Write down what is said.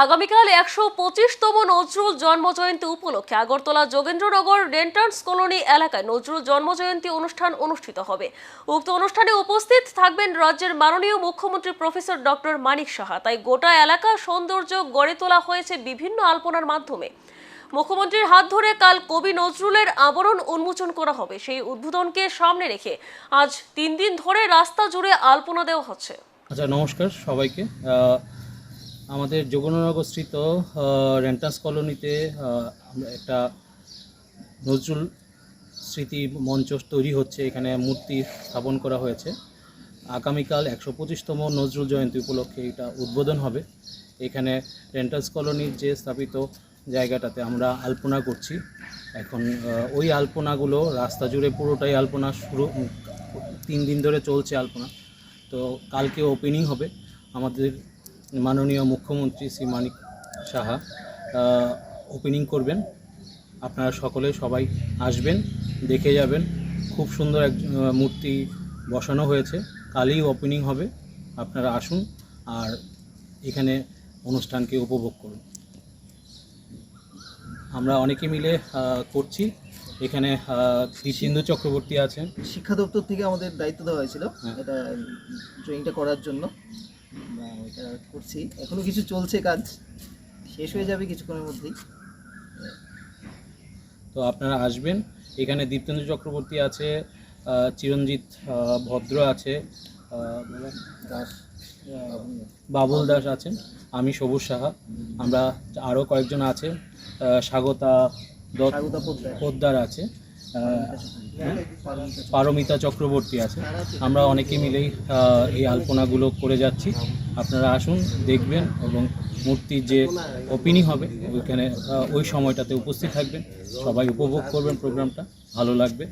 আগামীকাল একশো পঁচিশতম নজরুল জন্মজয়ন্তী উপলক্ষে আগরতলা যোগেন্দ্রনগর রেন্টার্স কলোনি এলাকায় নজরুল জন্মজয়ন্তী অনুষ্ঠান অনুষ্ঠিত হবে। উক্ত অনুষ্ঠানে উপস্থিত থাকবেন রাজ্যের মাননীয় মুখ্যমন্ত্রী প্রফেসর ডক্টর মানিক সাহা। তাই গোটা এলাকা সৌন্দর্য গড়ে তোলা হয়েছে বিভিন্ন আলপনার মাধ্যমে। মুখ্যমন্ত্রীর হাত ধরে কাল কবি নজরুলের আবরণ উন্মোচন করা হবে। সেই উদ্বোধনকে সামনে রেখে আজ তিন দিন ধরে রাস্তা জুড়ে আলপনা দেওয়া হচ্ছে। আচ্ছা নমস্কার সবাইকে। আমাদের যোগনগরস্থিত রেন্টাস কলোনিতে একটা নজরুল স্মৃতি মঞ্চ তৈরি হচ্ছে, এখানে মূর্তি স্থাপন করা হয়েছে। আগামীকাল একশো পঁচিশতম নজরুল জয়ন্তী উপলক্ষে এটা উদ্বোধন হবে। এখানে রেন্টাস কলোনির যে স্থাপিত জায়গাটাতে আমরা আলপনা করছি। এখন ওই আলপনাগুলো রাস্তা জুড়ে পুরোটাই আলপনা শুরু, তিন দিন ধরে চলছে আলপনা। তো কালকে ওপেনিং হবে। আমাদের মাননীয় মুখ্যমন্ত্রী শ্রী মানিক সাহা ওপেনিং করবেন। আপনারা সকলে সবাই আসবেন দেখে যাবেন। খুব সুন্দর এক মূর্তি বসানো হয়েছে। কালই ওপেনিং হবে। আপনারা আসুন আর এখানে অনুষ্ঠানকে উপভোগ করুন। আমরা অনেকে মিলে করছি। এখানে দীপেন্দু চক্রবর্তী আছেন। শিক্ষা দপ্তর থেকে আমাদের দায়িত্ব দেওয়া হয়েছিল হ্যাঁ। এটা ড্রয়িংটা করার জন্য। করছি। এখনও কিছু চলছে কাজ। শেষ হয়ে যাবে কিছুক্ষণের মধ্যেই। তো আপনারা আসবেন। এখানে দীপ্তেন্দ্র চক্রবর্তী আছে চিরঞ্জিত ভদ্র আছে দাস বাবুল। দাস আছেন আমি সবুজ সাহা। আমরা আরও কয়েকজন আছে স্বাগতা দত্ত পোদ্দার আছে। পারমিতা চক্রবর্তী আছে। আমরা অনেকে মিলেই এই আলপনাগুলো করে যাচ্ছি। আপনারা আসুন, দেখবেন এবং মূর্তির যে ওপিনি হবে, ওইখানে ওই সময়টাতে উপস্থিত থাকবেন। সবাই উপভোগ করবেন প্রোগ্রামটা, ভালো লাগবে।